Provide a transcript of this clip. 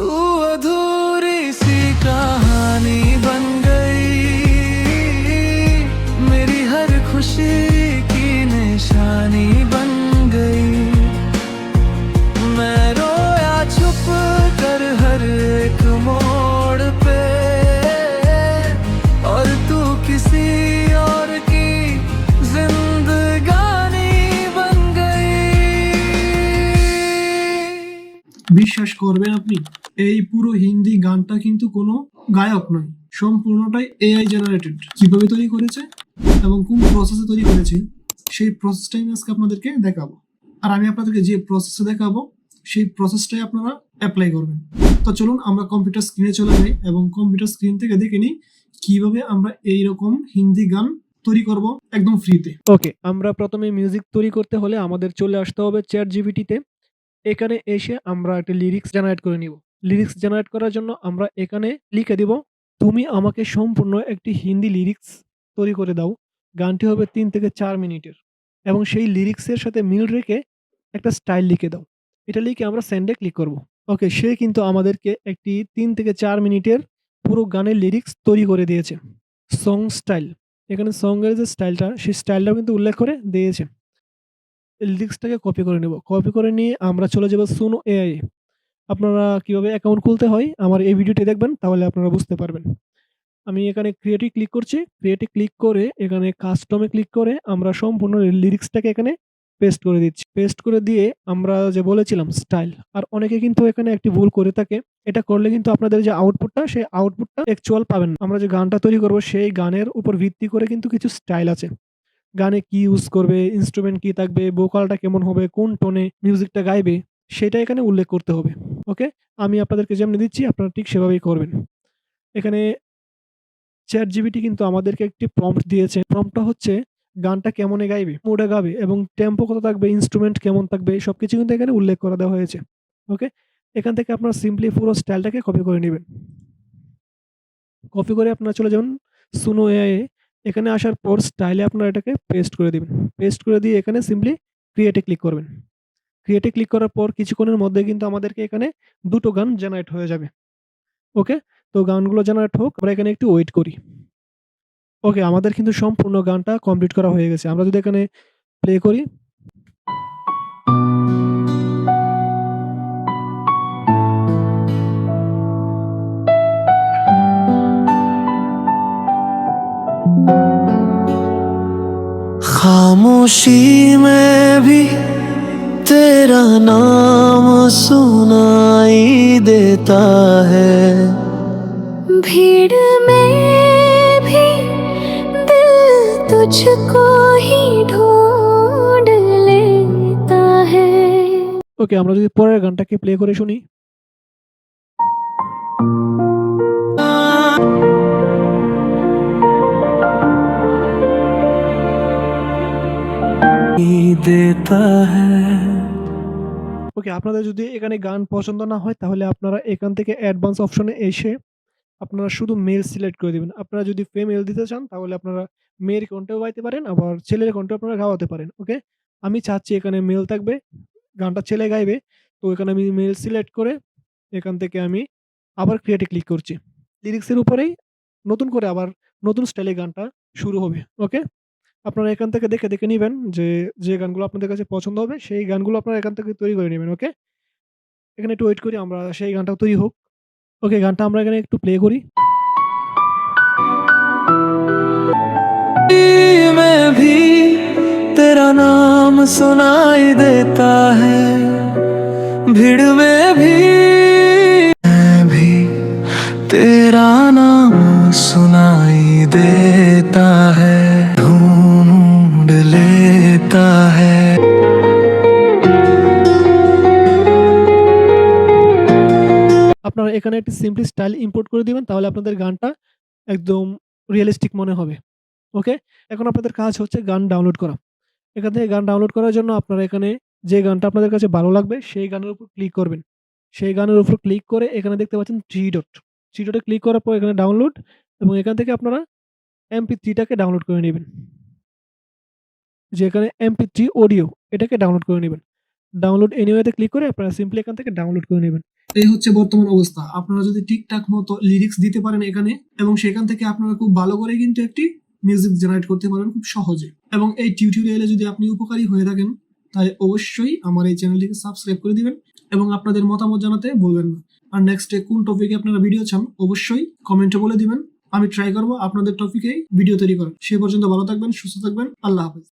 Ooh. বিশ্বাস করবেন আপনি? এই পুরো হিন্দি গানটা কিন্তু কোনো গায়ক নয়, সম্পূর্ণটাই এআই জেনারেটেড কীভাবে তৈরি করেছে এবং কোন প্রসেসে তৈরি করেছে, সেই প্রসেসটাই আমি আজকে আপনাদেরকে দেখাবো। আর আমি আপনাদেরকে যে প্রসেসে দেখাবো, সেই প্রসেসটাই আপনারা অ্যাপ্লাই করবেন। তো চলুন আমরা কম্পিউটার স্ক্রিনে চলে যাই এবং কম্পিউটার স্ক্রিন থেকে দেখে নিই কীভাবে আমরা এই রকম হিন্দি গান তৈরি করব একদম ফ্রিতে ওকে আমরা প্রথমে মিউজিক তৈরি করতে হলে আমাদের চলে আসতে হবে চ্যাট জিবিটিতে এখানে এসে আমরা একটা লিরিক্স জেনারেট করে নিব। লিরিক্স জেনারেট করার জন্য আমরা এখানে লিখে দিব, তুমি আমাকে সম্পূর্ণ একটি হিন্দি লিরিক্স তৈরি করে দাও। গানটি হবে তিন থেকে চার মিনিটের এবং সেই লিরিক্সের সাথে মিল রেখে একটা স্টাইল লিখে দাও। এটা লিখে আমরা সেন্ডে ক্লিক করব। ওকে সে কিন্তু আমাদেরকে একটি তিন থেকে চার মিনিটের পুরো গানের লিরিক্স তৈরি করে দিয়েছে। সং স্টাইল এখানে সঙ্গের যে স্টাইলটা সেই স্টাইলটাও কিন্তু উল্লেখ করে দিয়েছে। লিরিক্সটাকে কপি করে নেব। কপি করে নিয়ে আমরা চলে যাব সুনো এআই আপনারা কীভাবে অ্যাকাউন্ট খুলতে হয়, আমার এই ভিডিওটি দেখবেন, তাহলে আপনারা বুঝতে পারবেন। আমি এখানে ক্রিয়েটে ক্লিক করছি। ক্রিয়েটে ক্লিক করে এখানে কাস্টমে ক্লিক করে আমরা সম্পূর্ণ লিরিক্সটাকে এখানে পেস্ট করে দিচ্ছি। পেস্ট করে দিয়ে আমরা যে বলেছিলাম স্টাইল আর অনেকে কিন্তু এখানে একটি ভুল করে থাকে। এটা করলে কিন্তু আপনাদের যে আউটপুটটা সেই আউটপুটটা অ্যাকচুয়াল পাবেন আমরা যে গানটা তৈরি করব, সেই গানের উপর ভিত্তি করে কিন্তু কিছু স্টাইল আছে। গানে কি ইউজ করবে ইনস্ট্রুমেন্ট কি থাকবে ভোকালটা কেমন হবে, কোন টোনে মিউজিকটা গাইবে, সেটা এখানে উল্লেখ করতে হবে ওকে আমি আপনাদেরকে যেমনি দিচ্ছি, আপনারা ঠিক সেভাবেই করবেন। এখানে চ্যাট জিবিটি কিন্তু আমাদেরকে একটি প্রম্পট দিয়েছে। প্রম্পটটা হচ্ছে, গানটা কেমনে গাইবে মোডে গাবে, এবং টেম্পো কত থাকবে ইনস্ট্রুমেন্ট কেমন থাকবে সব কিছু কিন্তু এখানে উল্লেখ করা দেওয়া হয়েছে ওকে এখান থেকে আপনারা সিম্পলি পুরো স্টাইলটাকে কপি করে নেবেন। কপি করে আপনারা চলে যাবেন সুনো এআই এখানে আসার পর স্টাইলে আপনারা এটাকে পেস্ট করে দিবেন। পেস্ট করে দিয়ে এখানে সিম্পলি ক্রিয়েটে ক্লিক করবেন। ক্রিয়েটে ক্লিক করার পর কিছুক্ষণের মধ্যে কিন্তু আমাদেরকে এখানে দুটো গান জেনারেট হয়ে যাবে। ওকে তো গানগুলো জেনারেট হোক, আমরা এখানে একটু ওয়েট করি। ওকে আমাদের কিন্তু সম্পূর্ণ গানটা কমপ্লিট করা হয়ে গেছে। আমরা যদি এখানে প্লে করি खामोशी में भी तेरा नाम सुनाई देता है भीड़ में भी दिल तुझको ही ढूंढ लेता है ওকে আমরা যদি পরের গানটাকে প্লে করে শুনি ওকে আপনাদের যদি এখানে গান পছন্দ না হয়, তাহলে আপনারা এখান থেকে অ্যাডভান্স অপশনে এসে আপনারা শুধু মেল সিলেক্ট করে দিবেন। আপনারা যদি ফিমেল দিতে চান, তাহলে আপনারা মেয়ের কণ্ঠেও গাইতে পারেন, আবার ছেলের কণ্ঠে আপনারা গাওয়াতে পারেন ওকে আমি চাচ্ছি এখানে মেল থাকবে, গানটা ছেলে গাইবে, তো এখানে আমি মেল সিলেক্ট করে এখান থেকে আমি আবার ক্রিয়েটে ক্লিক করছি। লিরিক্সের উপরেই নতুন করে আবার নতুন স্টাইলে গানটা শুরু হবে ওকে আপনারা এখান থেকে দেখে দেখে নিবেন যে যে গানগুলো আপনাদের কাছে পছন্দ হবে সেই গানগুলো আপনারা এখান থেকে তৈরি করে নেবেন ওকে এখানে একটু ওয়েট করি আমরা সেই গানটাও তৈরি হোক ওকে গানটা আমরা এখানে একটু প্লে করি में भी तेरा नाम सुनाई देता है भीड़ में भी मैं भी तेरा नाम सुनाई देता लेता है আপনারা এখানে একটি সিম্পলি স্টাইল ইম্পোর্ট করে দিবেন তাহলে আপনাদের গানটা একদম রিয়েলিস্টিক মনে হবে ওকে এখন আপনাদের কাজ হচ্ছে গান ডাউনলোড করা এখান থেকে গান ডাউনলোড করার জন্য আপনারা এখানে যে গানটা আপনাদের কাছে ভালো লাগবে সেই গানের উপর ক্লিক করবেন সেই গানের উপর ক্লিক করে এখানে দেখতে পাচ্ছেন থ্রি ডট থ্রি ডটে ক্লিক করার পর এখানে ডাউনলোড এবং এখান থেকে আপনারা এমপি থ্রিটাকে ডাউনলোড করে নেবেন যে এখানে এমপি থ্রি অডিও এটাকে ডাউনলোড করে নেবেন। ডাউনলোড এনিওয়েতে ক্লিক করে আপনারা সিম্পলি এখান থেকে ডাউনলোড করে নেবেন। এই হচ্ছে বর্তমান অবস্থা। আপনারা যদি ঠিকঠাক মতো লিরিক্স দিতে পারেন এখানে, এবং সেখান থেকে আপনারা খুব ভালো করে কিন্তু একটি মিউজিক জেনারেট করতে পারেন খুব সহজে। এবং এই টিউটোরিয়ালে যদি আপনি উপকারী হয়ে থাকেন, তাহলে অবশ্যই আমার এই চ্যানেলটিকে সাবস্ক্রাইব করে দিবেন, এবং আপনাদের মতামত জানাতে বলবেন না। আর নেক্সটে কোন টপিকে আপনারা ভিডিও চান, অবশ্যই কমেন্টে বলে দিবেন। আমি ট্রাই করব আপনাদের টপিকেই ভিডিও তৈরি করার। সে পর্যন্ত ভালো থাকবেন, সুস্থ থাকবেন, আল্লাহ হাফেজ।